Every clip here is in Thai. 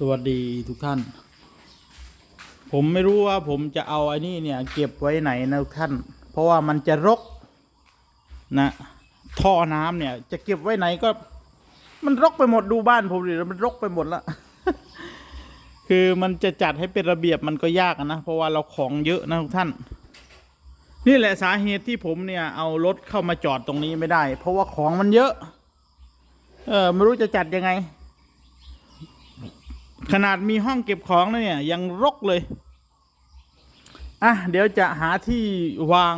สวัสดีทุกท่าน ผมไม่รู้ว่าผมจะเอาไอ้นี่เนี่ย เก็บไว้ไหนนะทุกท่าน เพราะว่ามันจะรกนะท่อน้ำเนี่ย จะเก็บไว้ไหนก็ มันรกไปหมดดูบ้านผมดิมันรกไปหมดละคือมันจะจัดให้เป็นระเบียบมันก็ยากนะเพราะว่าเราของเยอะนะทุกท่าน นี่แหละสาเหตุที่ผมเนี่ย เอารถเข้ามาจอดตรงนี้ไม่ได้ เพราะว่าของมันเยอะ เออไม่รู้จะจัดยังไง ขนาดมีห้องเก็บของแล้วเนี่ยยังรกเลย อะเดี๋ยวจะหาที่วาง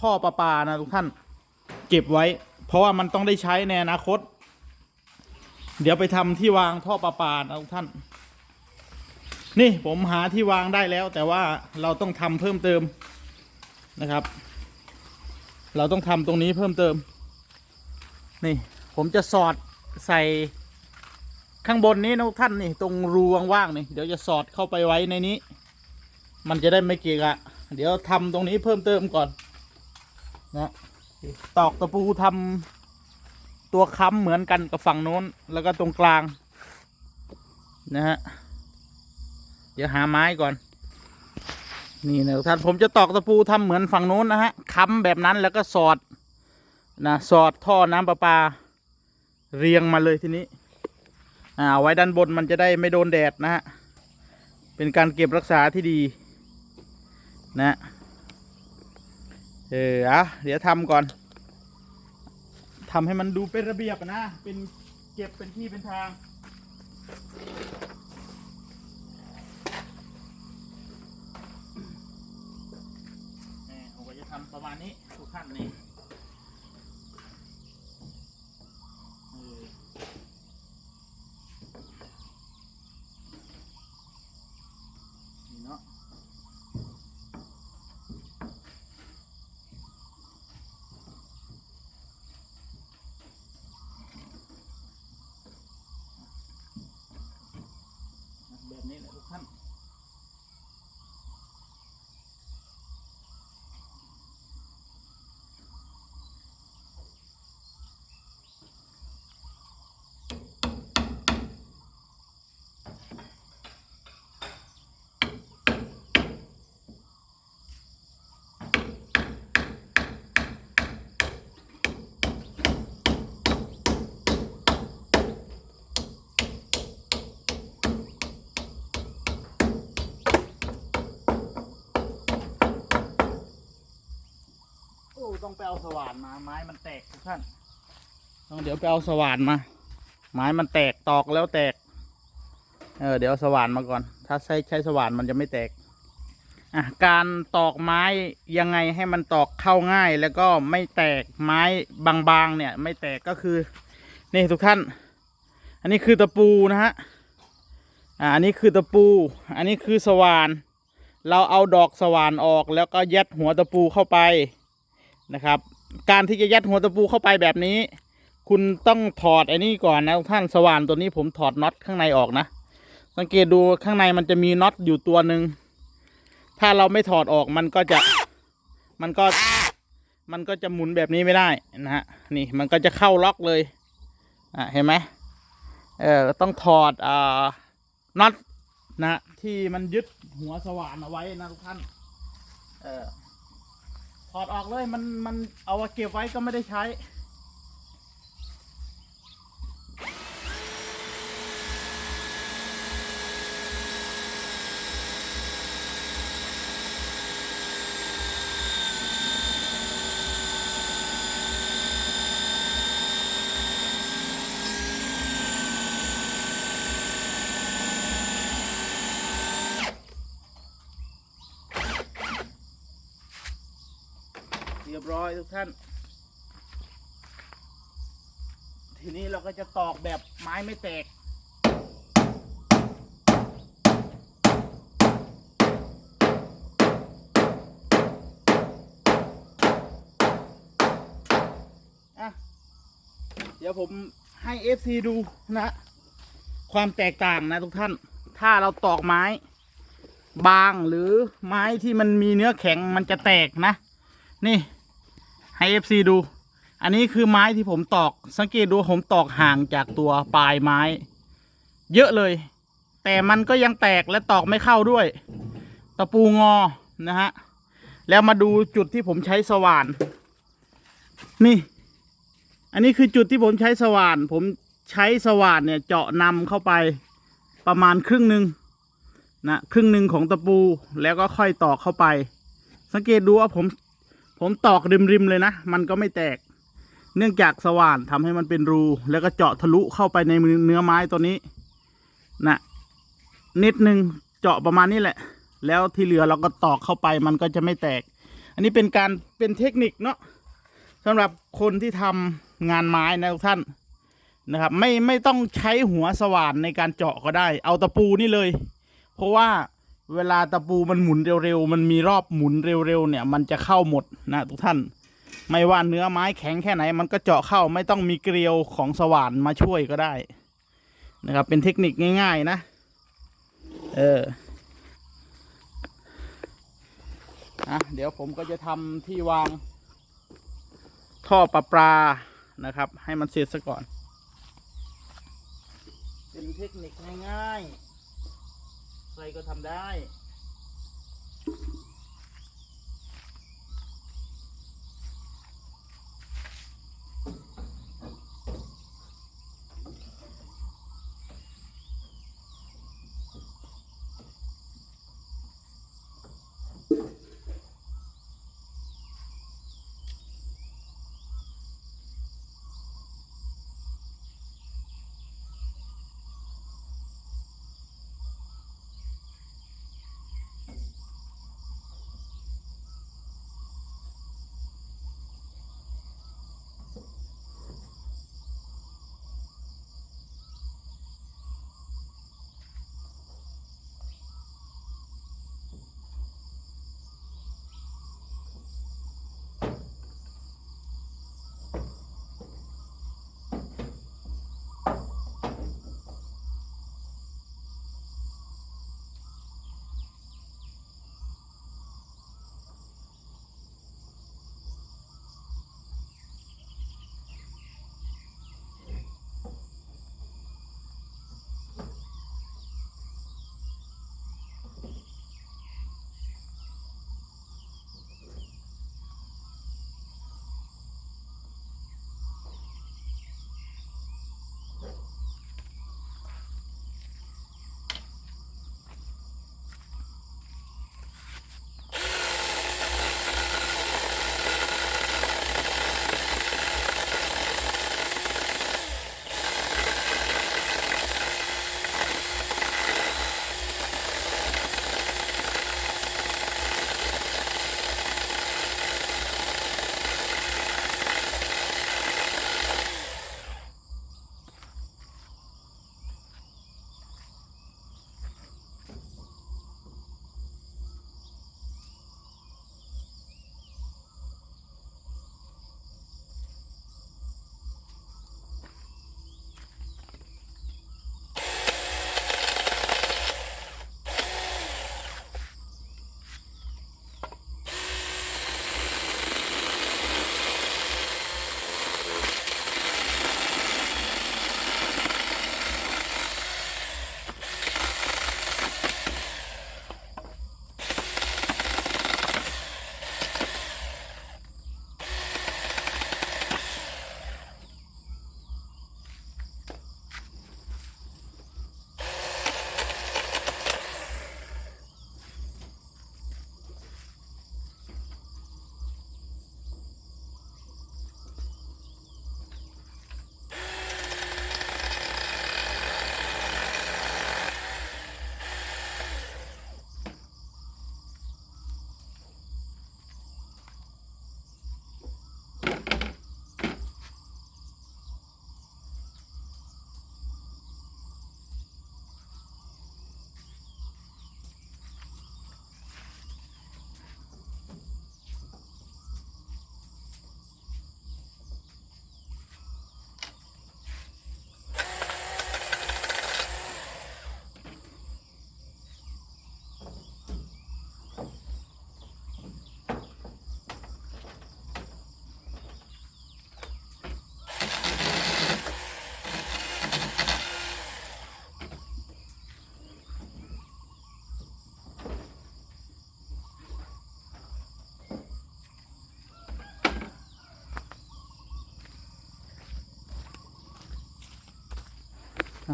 ท่อประปานะทุกท่าน เก็บไว้ เพราะว่ามันต้องได้ใช้ในอนาคต เดี๋ยวไปทำที่วางท่อประปานะทุกท่าน นี่ผมหาที่วางได้แล้ว แต่ว่าเราต้องทำเพิ่มเติมนะครับ เราต้องทำตรงนี้เพิ่มเติม นี่ผมจะสอดใส่ ข้างบนนี้นะทุกท่านนี่ตรงรูว่างๆนี่เดี๋ยวจะสอดเข้าไปไว้ในนี้ มันจะได้ไม่เกะกะเดี๋ยวทำตรงนี้เพิ่มเติมก่อน นะตอกตะปูทำตัวค้ำเหมือนกันกับฝั่งโน้น แล้วก็ตรงกลาง นะฮะเดี๋ยวหาไม้ก่อน นี่นะทุกท่านผมจะตอกตะปูทำเหมือนฝั่งโน้นนะฮะค้ำแบบนั้นแล้วก็สอดนะสอดท่อน้ำประปา เรียงมาเลยทีนี้ เอาไว้ด้านบนมันจะได้ไม่โดนแดดนะฮะ เป็นการเก็บรักษาที่ดีนะเอออะเดี๋ยวทำก่อนทำให้มันดูเป็นระเบียบนะ เป็นเก็บเป็นที่เป็นทางนี่ผมก็จะทำประมาณนี้ทุกขั้นนี่เออนี่เนาะแบบ นี้แหละทุกท่าน ต้องไปเอาสว่านมา ไม้มันแตกทุกท่านต้องเดี๋ยวไปเอาสว่านมา ไม้มันแตกตอกแล้วแตก เออเดี๋ยวสว่านมาก่อน ถ้าใช้ใช้สว่านมันจะไม่แตกอะการตอกไม้ยังไงให้มันตอกเข้าง่ายแล้วก็ไม่แตกไม้บางๆเนี่ย ไม่แตกก็คือนี่ทุกท่าน อันนี้คือตะปูนะฮะอ่าอันนี้คือตะปู อันนี้คือสว่าน เราเอาดอกสว่านออกแล้วก็ยัดหัวตะปูเข้าไป นะครับ การที่จะยัดหัวตะปูเข้าไปแบบนี้ คุณต้องถอดไอ้นี่ก่อนนะท่านสว่านตัวนี้ผมถอดน็อตข้างในออกนะ สังเกตดูข้างในมันจะมีน็อตอยู่ตัวหนึ่งถ้าเราไม่ถอดออกมันก็จะมันก็มันก็จะหมุนแบบนี้ไม่ได้นะฮะนี่มันก็จะเข้าล็อกเลยอะเห็นไหมเออต้องถอดอ่าน็อตนะที่มันยึดหัวสว่านเอาไว้นะทุกท่านเออ ถอดออกเลยมันมันเอาเก็บไว้ก็ไม่ได้ใช้ ร้อยทุกท่าน ทีนี้เราก็จะตอกแบบไม้ไม่แตก อะ เดี๋ยวผมให้ FC ดูนะ ความแตกต่างนะทุกท่าน ถ้าเราตอกไม้บางหรือไม้ที่มันมีเนื้อแข็งมันจะแตกนะ นี่ ให้ FC ดู อันนี้คือไม้ที่ผมตอก สังเกตดูผมตอกห่างจากตัวปลายไม้ เยอะเลย แต่มันก็ยังแตกและตอกไม่เข้าด้วย ตะปูงอนะฮะ แล้วมาดูจุดที่ผมใช้สว่าน นี่ อันนี้คือจุดที่ผมใช้สว่าน ผมใช้สว่านเนี่ยเจาะนำเข้าไปประมาณครึ่งหนึ่งนะครึ่งหนึ่งของตะปูแล้วก็ค่อยตอกเข้าไป สังเกตดูว่าผม ผมตอกริมๆเลยนะ มันก็ไม่แตก เนื่องจากสว่านทำให้มันเป็นรู แล้วก็เจาะทะลุเข้าไปในเนื้อไม้ตัวนี้นะนิดนึงเจาะประมาณนี้แหละ แล้วที่เหลือเราก็ตอกเข้าไปมันก็จะไม่แตก อันนี้เป็นการเป็นเทคนิคเนาะสำหรับคนที่ทำงานไม้นะทุกท่านนะครับ ไม่ไม่ต้องใช้หัวสว่านในการเจาะก็ได้ เอาตะปูนี่เลย เพราะว่า เวลาตะปูมันหมุนเร็วๆ มันมีรอบหมุนเร็วๆเนี่ย มันจะเข้าหมดนะทุกท่าน ไม่ว่าเนื้อไม้แข็งแค่ไหน มันก็เจาะเข้าไม่ต้องมีเกลียวของสว่านมาช่วยก็ได้ นะครับ เป็นเทคนิคง่าย ๆ นะ เอออะเดี๋ยวผมก็จะทำที่วาง ท่อประปานะครับ ให้มันเสร็จซะก่อน เป็นเทคนิคง่าย ๆ ใครก็ทำได้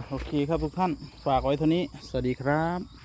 โอเคครับทุกท่าน ฝากไว้เท่านี้ สวัสดีครับ